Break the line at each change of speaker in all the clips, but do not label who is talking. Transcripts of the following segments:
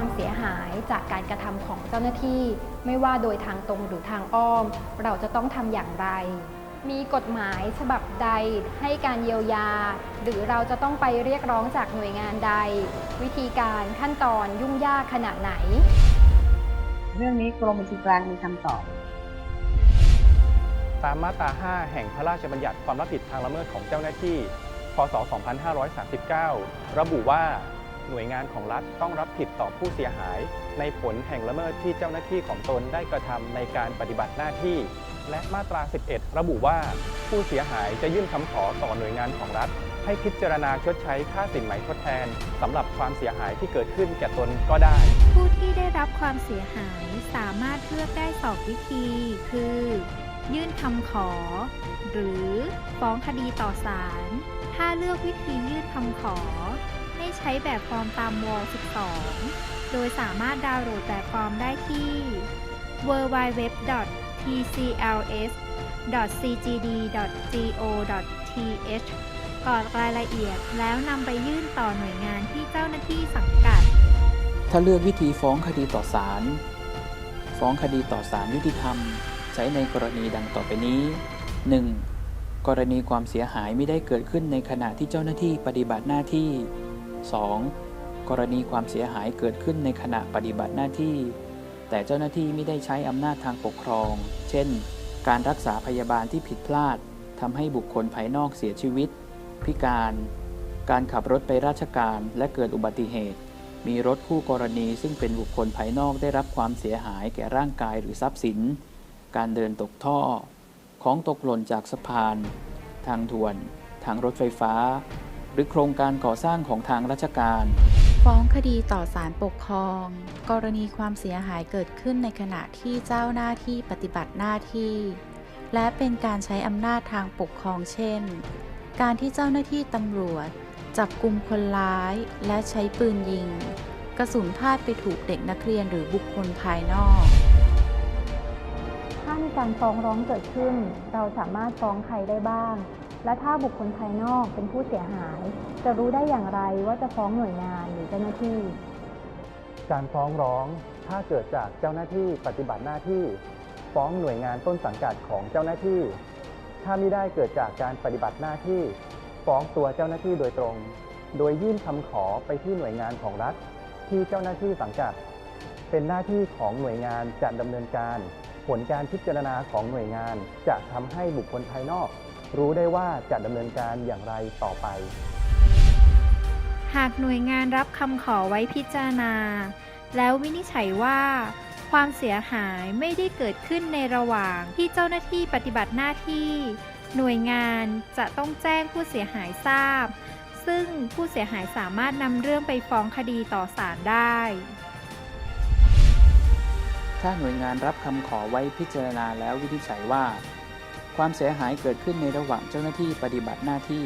ความเสียหายจากการกระทำของเจ้าหน้าที่ ไม่ว่าโดยทางตรงหรือทางอ้อม เราจะต้องทำอย่างไร มีกฎหมายฉบับใดให้การเยียวยา หรือเราจะต้องไปเรียกร้องจากหน่วยงานใด วิธีการขั้นตอนยุ่งยากขนาดไหน
เรื่องนี้กรมบัญชีกลางมีคำตอบ
ตามมาตรา 5 แห่งพระราชบัญญัติความรับผิดทางละเมิดของเจ้าหน้าที่ พศ 2539 ระบุว่า หน่วยงานของรัฐต้องรับผิดต่อผู้เสียหาย ในผลแห่งละเมิดที่เจ้าหน้าที่ของตนได้กระทำในการปฏิบัติหน้าที่ และมาตรา 11 ระบุว่า ผู้เสียหายจะยื่นคำขอต่อหน่วยงานของรัฐ ให้พิจารณาชดใช้ค่าสินไหมทดแทนสำหรับความเสียหายที่เกิดขึ้นแก่ตนก็ได้
ผู้ที่ได้รับความเสียหายสามารถเลือกได้สองวิธี คือ ยื่นคำขอ หรือฟ้องคดีต่อศาลถ้าเลือกวิธียื่นคำขอ ใช้แบบฟอร์มตามว12 โดยสามารถดาวน์โหลดแบบฟอร์มได้ที่ www.tcls.cgd.go.th กรอกรายละเอียดแล้วนำไปยื่นต่อหน่วยงานที่เจ้าหน้าที่สังกัด
ถ้าเลือกวิธีฟ้องคดีต่อศาล ฟ้องคดีต่อศาลยุติธรรม ใช้ในกรณีดังต่อไปนี้ 1. กรณีความเสียหายไม่ได้เกิดขึ้นในขณะที่เจ้าหน้าที่ปฏิบัติหน้าที่ 2. กรณีความเสียหายเกิดขึ้นในขณะปฏิบัติหน้าที่ แต่เจ้าหน้าที่ไม่ได้ใช้อำนาจทางปกครอง เช่น การรักษาพยาบาลที่ผิดพลาดทำให้บุคคลภายนอกเสียชีวิต พิการ การขับรถไปราชการและเกิดอุบัติเหตุ มีรถคู่กรณีซึ่งเป็นบุคคลภายนอกได้รับความเสียหายแก่ร่างกายหรือทรัพย์สิน การเดินตกท่อ ของตกหล่นจากสะพาน ทางด่วน ทางรถไฟฟ้า หรือโครงการก่อสร้างของทางราชการ
ฟ้องคดีต่อศาลปกครอง กรณีความเสียหายเกิดขึ้นในขณะที่เจ้าหน้าที่ปฏิบัติหน้าที่ และเป็นการใช้อำนาจทางปกครองเช่น การที่เจ้าหน้าที่ตำรวจ จับกลุ่มคนร้าย และใช้ปืนยิง กระสุนพลาดไปถูกเด็กนักเรียนหรือบุคคลภายนอก
ถ้ามีการฟ้องร้องเกิดขึ้น เราสามารถฟ้องใครได้บ้าง และถ้าบุคคลภายนอกเป็นผู้เสียหาย จะรู้ได้อย่างไรว่าจะฟ้องหน่วยงานหรือเจ้าหน้าที่
การฟ้องร้องถ้าเกิดจากเจ้าหน้าที่ปฏิบัติหน้าที่ ฟ้องหน่วยงานต้นสังกัดของเจ้าหน้าที่ ถ้าไม่ได้เกิดจากการปฏิบัติหน้าที่ ฟ้องตัวเจ้าหน้าที่โดยตรง โดยยื่นคำขอไปที่หน่วยงานของรัฐ ที่เจ้าหน้าที่สังกัด เป็นหน้าที่ของหน่วยงานจะดำเนินการ ผลการพิจารณาของหน่วยงานจะทำให้บุคคลภายนอก รู้ได้ว่าจะดำเนินการอย่างไรต่อไป
หากหน่วยงานรับคำขอไว้พิจารณา แล้ววินิจฉัยว่า ความเสียหายไม่ได้เกิดขึ้นในระหว่างที่เจ้าหน้าที่ปฏิบัติหน้าที่ หน่วยงานจะต้องแจ้งผู้เสียหายทราบ ซึ่งผู้เสียหายสามารถนำเรื่องไปฟ้องคดีต่อศาลได้
ถ้าหน่วยงานรับคำขอไว้พิจารณาแล้ววินิจฉัยว่า ความเสียหายเกิดขึ้นในระหว่างเจ้าหน้าที่ปฏิบัติหน้าที่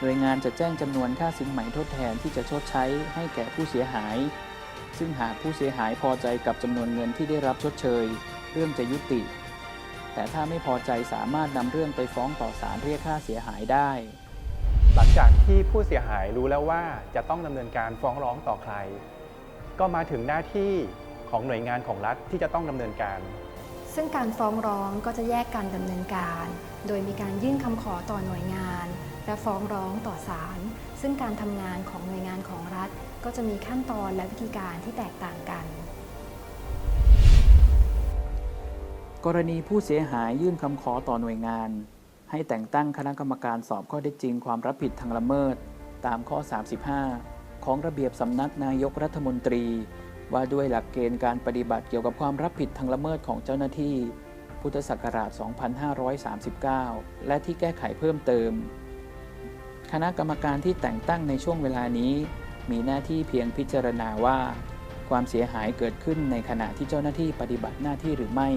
หน่วยงานจะแจ้งจำนวนค่าสินไหมทดแทนที่จะชดใช้ให้แก่ผู้เสียหาย ซึ่งหากผู้เสียหายพอใจกับจำนวนเงินที่ได้รับชดเชย เรื่องจะยุติ แต่ถ้าไม่พอใจสามารถนำเรื่องไปฟ้องต่อศาลเรียกค่าเสียหายได้
หลังจากที่ผู้เสียหายรู้แล้วว่าจะต้องดำเนินการฟ้องร้องต่อใคร ก็มาถึงหน้าที่ของหน่วยงานของรัฐที่จะต้องดำเนินการ
ซึ่งการฟ้องร้องก็จะแยกการดำเนินการ โดยมีการยื่นคำขอต่อหน่วยงาน และฟ้องร้องต่อศาล ซึ่งการทำงานของหน่วยงานของรัฐ ก็จะมีขั้นตอนและวิธีการที่แตกต่างกัน
กรณีผู้เสียหายยื่นคำขอต่อหน่วยงาน ให้แต่งตั้งคณะกรรมการสอบข้อเท็จจริงความรับผิดทางละเมิด ตามข้อ 35 ของระเบียบสำนักนายกรัฐมนตรี ว่าด้วยหลักเกณฑ์การปฏิบัติเกี่ยวกับความรับผิดทางละเมิดของเจ้าหน้าที่ พุทธศักราช 2539 และที่แก้ไขเพิ่มเติม คณะกรรมการที่แต่งตั้งในช่วงเวลานี้ มีหน้าที่เพียงพิจารณาว่า ความเสียหายเกิดขึ้นในขณะที่เจ้าหน้าที่ปฏิบัติหน้าที่หรือไม่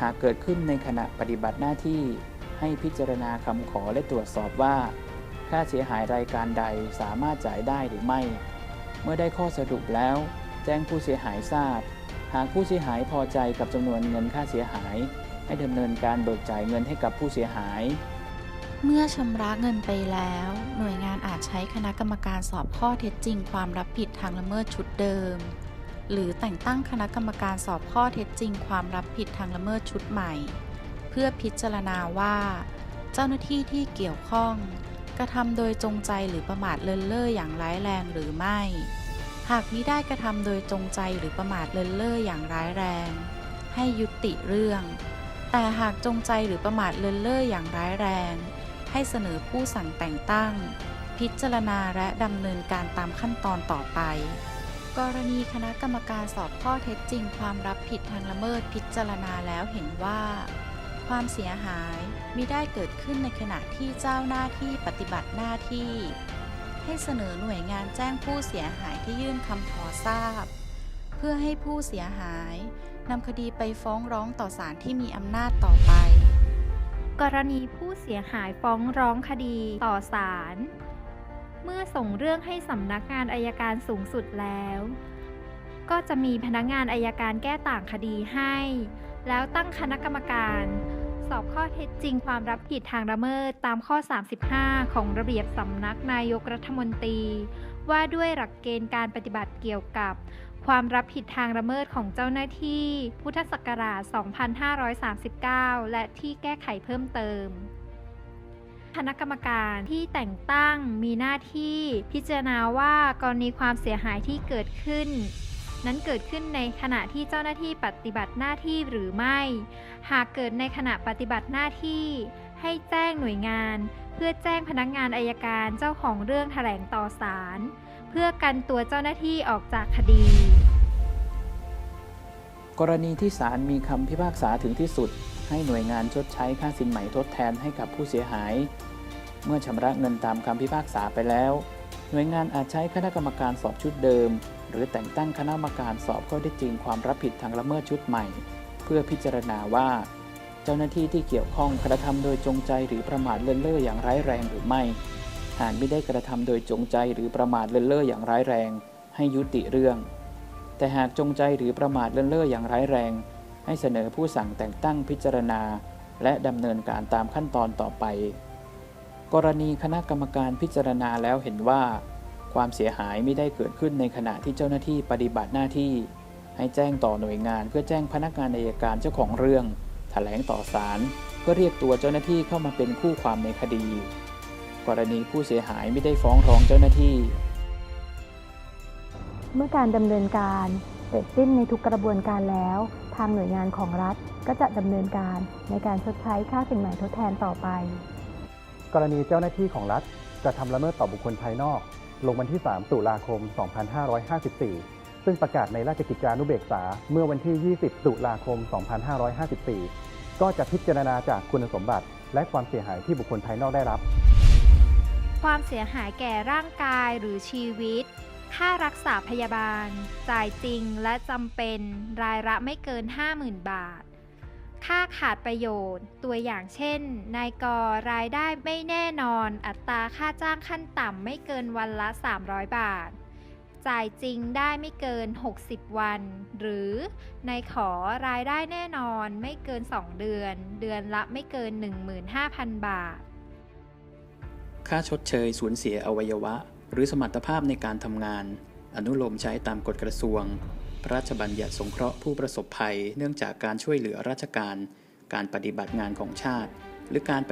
หากเกิดขึ้นในขณะปฏิบัติหน้าที่ ให้พิจารณาคำขอและตรวจสอบว่า ค่าเสียหายรายการใดสามารถจ่ายได้หรือไม่ เมื่อได้ข้อสรุปแล้ว แจ้งผู้เสียหายทราบ หากผู้เสียหายพอใจกับจำนวนเงินค่าเสียหาย ให้ดำเนินการเบิกจ่ายเงินให้กับผู้เสียหาย
เมื่อชำระเงินไปแล้ว หน่วยงานอาจใช้คณะกรรมการสอบข้อเท็จจริง ความรับผิดทางละเมิดชุดเดิม หรือแต่งตั้งคณะกรรมการสอบข้อเท็จจริง ความรับผิดทางละเมิดชุดใหม่ เพื่อพิจารณาว่า เจ้าหน้าที่ที่เกี่ยวข้อง กระทำโดยจงใจหรือประมาทเลินเล่ออย่างร้ายแรงหรือไม่ หากมิได้กระทำโดยจงใจหรือประมาทเลินเล่ออย่างร้ายแรง ให้ยุติเรื่อง แต่หากจงใจหรือประมาทเลินเล่ออย่างร้ายแรง ให้เสนอผู้สั่งแต่งตั้ง พิจารณาและดำเนินการตามขั้นตอนต่อไป กรณีคณะกรรมการสอบข้อเท็จจริง ความรับผิดทางละเมิดพิจารณาแล้วเห็นว่า ความเสียหายมิได้เกิดขึ้นในขณะที่เจ้าหน้าที่ปฏิบัติหน้าที่ ให้เสนอหน่วยงานแจ้งผู้เสียหายที่ยื่นคำขอทราบ เพื่อให้ผู้เสียหายนำคดีไปฟ้องร้องต่อศาลที่มีอำนาจต่อไป
กรณีผู้เสียหายฟ้องร้องคดีต่อศาลเมื่อส่งเรื่องให้สำนักงานอายการสูงสุดแล้ว ก็จะมีพนักงานอายการแก้ต่างคดีให้ แล้วตั้งคณะกรรมการ สอบข้อเท็จจริงความรับผิดทางละเมิดตามข้อ 35 ของระเบียบสำนักนายกรัฐมนตรี ว่าด้วยหลักเกณฑ์การปฏิบัติเกี่ยวกับ ความรับผิดทางละเมิดของเจ้าหน้าที่ พุทธศักราช 2539 และที่แก้ไขเพิ่มเติมคณะกรรมการที่แต่งตั้งมีหน้าที่พิจารณาว่ากรณีความเสียหายที่เกิดขึ้น นั้นเกิดขึ้นในขณะที่เจ้าหน้าที่ปฏิบัติหน้าที่หรือไม่ หากเกิดในขณะปฏิบัติหน้าที่ ให้แจ้งหน่วยงาน เพื่อแจ้งพนักงานอายการเจ้าของเรื่องแถลงต่อศาลเพื่อกันตัวเจ้าหน้าที่ออกจากคดี
กรณีที่ศาลมีคำพิพากษาถึงที่สุด ให้หน่วยงานชดใช้ค่าสินไหม่ทดแทนให้กับผู้เสียหาย เมื่อชำระเงินตามคำพิพากษาไปแล้ว หน่วยงานอาจใช้คณะกรรมการสอบชุดเดิม หรือแต่งตั้งคณะกรรมการสอบข้อเท็จจริงความรับผิดทางละเมิดชุดใหม่ เพื่อพิจารณาว่า เจ้าหน้าที่ที่เกี่ยวข้องกระทำโดยจงใจหรือประมาทเลินเล่ออย่างร้ายแรงหรือไม่ หากไม่ได้กระทำโดยจงใจหรือประมาทเลินเล่ออย่างร้ายแรง ให้ยุติเรื่อง แต่หากจงใจหรือประมาทเลินเล่ออย่างร้ายแรง ให้เสนอผู้สั่งแต่งตั้งพิจารณา และดำเนินการตามขั้นตอนต่อไป กรณีคณะกรรมการพิจารณาแล้วเห็นว่า ความเสียหายไม่ได้เกิดขึ้นในขณะที่เจ้าหน้าที่ปฏิบัติหน้าที่ ให้แจ้งต่อหน่วยงานเพื่อแจ้งพนักงานอัยการเจ้าของเรื่อง แถลงต่อศาลเพื่อเรียกตัวเจ้าหน้าที่เข้ามาเป็นคู่ความในคดี กรณีผู้เสียหายไม่ได้ฟ้องร้องเจ้าหน้าที่
เมื่อการดำเนินการเสร็จสิ้นในทุกกระบวนการแล้ว ทางหน่วยงานของรัฐก็จะดำเนินการในการชดใช้ค่าสินไหมทดแทนต่อไป
กรณีเจ้าหน้าที่ของรัฐกระทำละเมิดต่อบุคคลภายนอก ลงวันที่ 3 ตุลาคม 2554 ซึ่งประกาศในราชกิจจานุเบกษาเมื่อวันที่ 20 ตุลาคม 2554 ก็จะพิจารณาจากคุณสมบัติและความเสียหายที่บุคคลภายนอกได้รับ
ความเสียหายแก่ร่างกายหรือชีวิต ค่ารักษาพยาบาล จ่ายจริงและจำเป็น รายละไม่เกิน 50,000 บาท ค่าขาดประโยชน์ ตัวอย่างเช่น นายกรายได้ไม่แน่นอน อัตราค่าจ้างขั้นต่ำไม่เกินวันละ 300 บาท จ่ายจริงได้ไม่เกิน 60 วัน หรือนายขอรายได้แน่นอนไม่เกิน 2 เดือน เดือนละไม่เกิน 15,000 บาท
ค่าชดเชยสูญเสียอวัยวะ หรือสมรรถภาพในการทำงาน อนุโลมใช้ตามกฎกระทรวง ระราชบัญญัติสงเคราะห์ผู้ประสบภัย เนื่องจากการช่วยเหลือราชการ การปฏิบัติงานของชาติ หรือการป